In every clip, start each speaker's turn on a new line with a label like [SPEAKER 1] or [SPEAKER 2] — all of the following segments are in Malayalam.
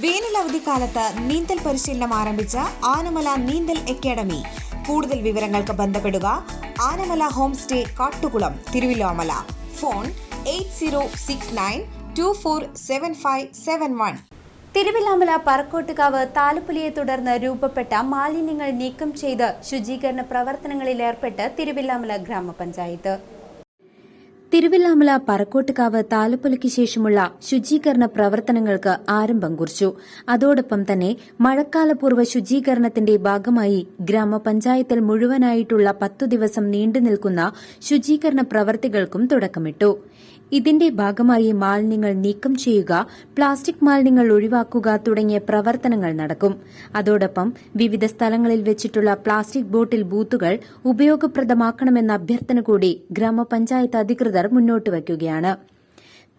[SPEAKER 1] വേനൽ അവധിക്കാലത്ത് നീന്തൽ പരിശീലനം ആരംഭിച്ച ആനമല നീന്തൽ അക്കാദമി. കൂടുതൽ വിവരങ്ങൾക്ക് ബന്ധപ്പെടുക Anamala home stay Kattukulam Thiruvilwamala. Phone eight zero six nine two four seven five seven one.
[SPEAKER 2] Thiruvilwamala Parakkottukavu താലപ്പുലിയെ തുടർന്ന് രൂപപ്പെട്ട മാലിന്യങ്ങൾ നീക്കം ചെയ്ത് ശുചീകരണ പ്രവർത്തനങ്ങളിൽ ഏർപ്പെട്ട് തിരുവില്ലാമല ഗ്രാമപഞ്ചായത്ത്. തിരുവില്ലാമല പറക്കോട്ടുകാവ് താലപ്പൊലിക്ക് ശേഷമുള്ള ശുചീകരണ പ്രവർത്തനങ്ങൾക്ക് ആരംഭം കുറിച്ചു. അതോടൊപ്പം തന്നെ മഴക്കാലപൂർവ ശുചീകരണത്തിന്റെ ഭാഗമായി ഗ്രാമപഞ്ചായത്തിൽ മുഴുവനായിട്ടുള്ള പത്തു ദിവസം നീണ്ടുനിൽക്കുന്ന ശുചീകരണ പ്രവർത്തികൾക്കും തുടക്കമിട്ടു. ഇതിന്റെ ഭാഗമായി മാലിന്യങ്ങൾ നീക്കം ചെയ്യുക പ്ലാസ്റ്റിക് മാലിന്യങ്ങൾ ഒഴിവാക്കുക തുടങ്ങിയ പ്രവർത്തനങ്ങൾ നടക്കും. അതോടൊപ്പം വിവിധ സ്ഥലങ്ങളിൽ വെച്ചിട്ടുള്ള പ്ലാസ്റ്റിക് ബോട്ടിൽ ബൂത്തുകൾ ഉപയോഗപ്രദമാക്കണമെന്ന അഭ്യർത്ഥന കൂടി ഗ്രാമപഞ്ചായത്ത് അധികൃതർ മുന്നോട്ട് വയ്ക്കുകയാണ്.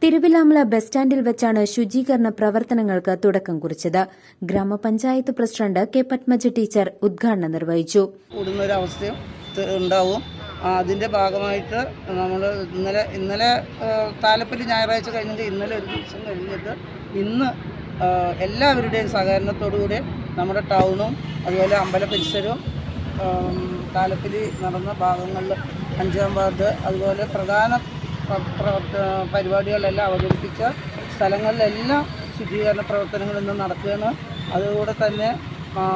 [SPEAKER 2] തിരുവിലാമല ബസ് സ്റ്റാൻഡിൽ വെച്ചാണ് ശുചീകരണ പ്രവർത്തനങ്ങൾക്ക് തുടക്കം കുറിച്ചത്. ഗ്രാമപഞ്ചായത്ത് പ്രസിഡന്റ് കെ പത്മജ ടീച്ചർ ഉദ്ഘാടനം നിർവഹിച്ചു.
[SPEAKER 3] ഉണ്ടാവും. ആ, അതിന്റെ ഭാഗമായിട്ട് നമ്മൾ ഇന്നലെ ഇന്നലെ ആ, താലപ്പൊലി ഞായറാഴ്ച കഴിഞ്ഞിട്ട് ഇന്നലെ ഒരു ദിവസം കഴിഞ്ഞിട്ട് ഇന്ന് എല്ലാവരുടെയും സഹകരണത്തോടുകൂടി നമ്മുടെ ടൗണും അതുപോലെ അമ്പല പരിസരവും താലപ്പൊലി നടന്ന ഭാഗങ്ങളിൽ അഞ്ചാം വാർഡ് അതുപോലെ പ്രധാന പ്ര- പരിപാടികളെല്ലാം അവതരിപ്പിച്ച സ്ഥലങ്ങളിലെല്ലാം ശുചീകരണ പ്രവർത്തനങ്ങൾ നടക്കുകയാണ്. അതുകൂടെ തന്നെ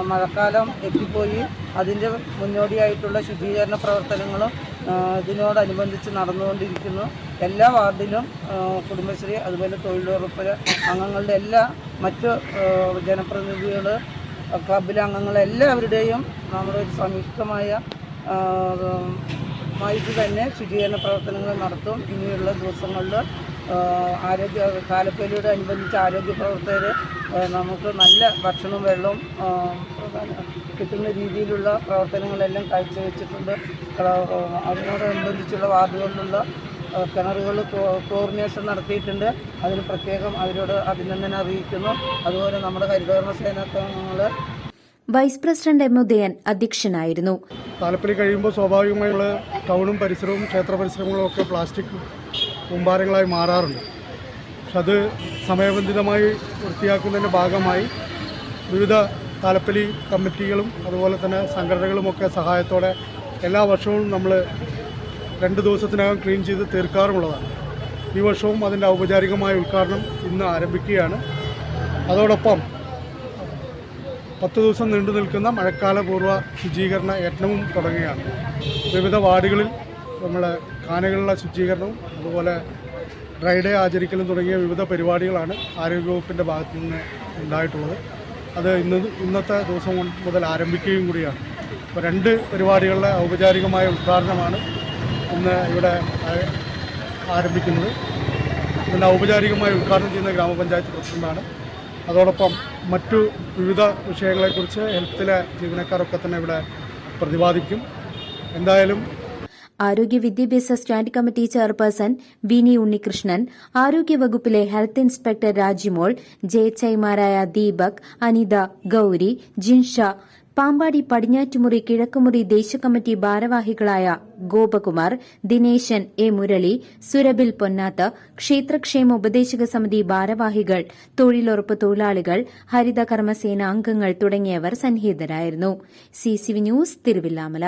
[SPEAKER 3] മഴക്കാലം എത്തിപ്പോയി. അതിന്റെ മുന്നോടിയായിട്ടുള്ള ശുചീകരണ പ്രവർത്തനങ്ങളും ഇതിനോടനുബന്ധിച്ച് നടന്നുകൊണ്ടിരിക്കുന്നു. എല്ലാ വാർഡിലും കുടുംബശ്രീ അതുപോലെ തൊഴിലുറപ്പ് അംഗങ്ങളുടെ എല്ലാ മറ്റ് ജനപ്രതിനിധികൾ ക്ലബിലെ അംഗങ്ങൾ എല്ലാവരുടെയും നമ്മുടെ ഒരു സംയുക്തമായ മായിട്ട് തന്നെ ശുചീകരണ പ്രവർത്തനങ്ങൾ നടത്തും. ഇനിയുള്ള ദിവസങ്ങളിൽ ആരോഗ്യ കാലപ്പേലിയോട് അനുബന്ധിച്ച് ആരോഗ്യ പ്രവർത്തകർ നമുക്ക് നല്ല ഭക്ഷണവും വെള്ളവും കിട്ടുന്ന രീതിയിലുള്ള പ്രവർത്തനങ്ങളെല്ലാം കാഴ്ചവെച്ചിട്ടുണ്ട് അതിനോടനുബന്ധിച്ചുള്ള വാർഡുകളിലുള്ള കിണറുകൾ കോർഡിനേഷൻ നടത്തിയിട്ടുണ്ട്. അതിന് പ്രത്യേകം അവരോട് അഭിനന്ദനം അറിയിക്കുന്നു. അതുപോലെ നമ്മുടെ ഹരിതകർമ്മ സേനാംഗങ്ങൾ
[SPEAKER 2] വൈസ് പ്രസിഡന്റ് എം. ഉദയൻ അധ്യക്ഷനായിരുന്നു.
[SPEAKER 4] താലപ്പലി കഴിയുമ്പോൾ സ്വാഭാവികമായുള്ള ടൗണും പരിസരവും ക്ഷേത്ര പരിസരങ്ങളും ഒക്കെ പ്ലാസ്റ്റിക് കൂമ്പാരങ്ങളായി മാറാറുണ്ട്. പക്ഷെ അത് സമയബന്ധിതമായി വൃത്തിയാക്കുന്നതിന്റെ ഭാഗമായി വിവിധ താലപ്പലി കമ്മിറ്റികളും അതുപോലെ തന്നെ സംഘടനകളുമൊക്കെ സഹായത്തോടെ എല്ലാ വർഷവും നമ്മൾ രണ്ട് ദിവസത്തിനകം ക്ലീൻ ചെയ്ത് തീർക്കാറുമുള്ളതാണ്. ഈ വർഷവും അതിന്റെ ഔപചാരികമായ ഉദ്ഘാടനം ഇന്ന് ആരംഭിക്കുകയാണ്. അതോടൊപ്പം പത്ത് ദിവസം നീണ്ടു നിൽക്കുന്ന മഴക്കാലപൂർവ ശുചീകരണ യജ്ഞവും തുടങ്ങുകയാണ്. വിവിധ വാർഡുകളിൽ നമ്മൾ കാനകളുടെ ശുചീകരണവും അതുപോലെ ഡ്രൈ ഡേ ആചരിക്കലും തുടങ്ങിയ വിവിധ പരിപാടികളാണ് ആരോഗ്യവകുപ്പിന്റെ ഭാഗത്തു നിന്ന് ഉണ്ടായിട്ടുള്ളത്. അത് ഇന്ന് ഇന്നത്തെ ദിവസം മുതൽ ആരംഭിക്കുകയും കൂടിയാണ്. അപ്പോൾ രണ്ട് പരിപാടികളുടെ ഔപചാരികമായ ഉദ്ഘാടനമാണ് ഇന്ന് ഇവിടെ ആരംഭിക്കുന്നത്. ഇതിന്റെ ഔപചാരികമായി ഉദ്ഘാടനം ചെയ്യുന്ന ഗ്രാമപഞ്ചായത്ത് പ്രസിഡന്റാണ് അതോടൊപ്പം മറ്റു വിവിധ വിഷയങ്ങളെക്കുറിച്ച് ഹെൽത്തിലെ ജീവനക്കാരൊക്കെ തന്നെ ഇവിടെ പ്രതിപാദിക്കും. എന്തായാലും
[SPEAKER 2] ആരോഗ്യ വിദ്യാഭ്യാസ stand committee chairperson Vini Unnikrishnan ആരോഗ്യവകുപ്പിലെ health inspector Rajimol ജയച്ചൈമാരായ ദീപക് അനിത ഗൌരി ജിൻഷ പാമ്പാടി പടിഞ്ഞാറ്റുമുറി കിഴക്കുമുറി ദേശീയ കമ്മിറ്റി ഭാരവാഹികളായ ഗോപകുമാർ ദിനേശൻ എ. മുരളി സുരബിൽ പൊന്നാത്ത് ക്ഷേത്രക്ഷേമ ഉപദേശക സമിതി ഭാരവാഹികൾ തൊഴിലുറപ്പ് തൊഴിലാളികൾ ഹരിത കർമ്മസേന അംഗങ്ങൾ തുടങ്ങിയവർ സന്നിഹിതരായിരുന്നു. CCV news Thiruvilwamala.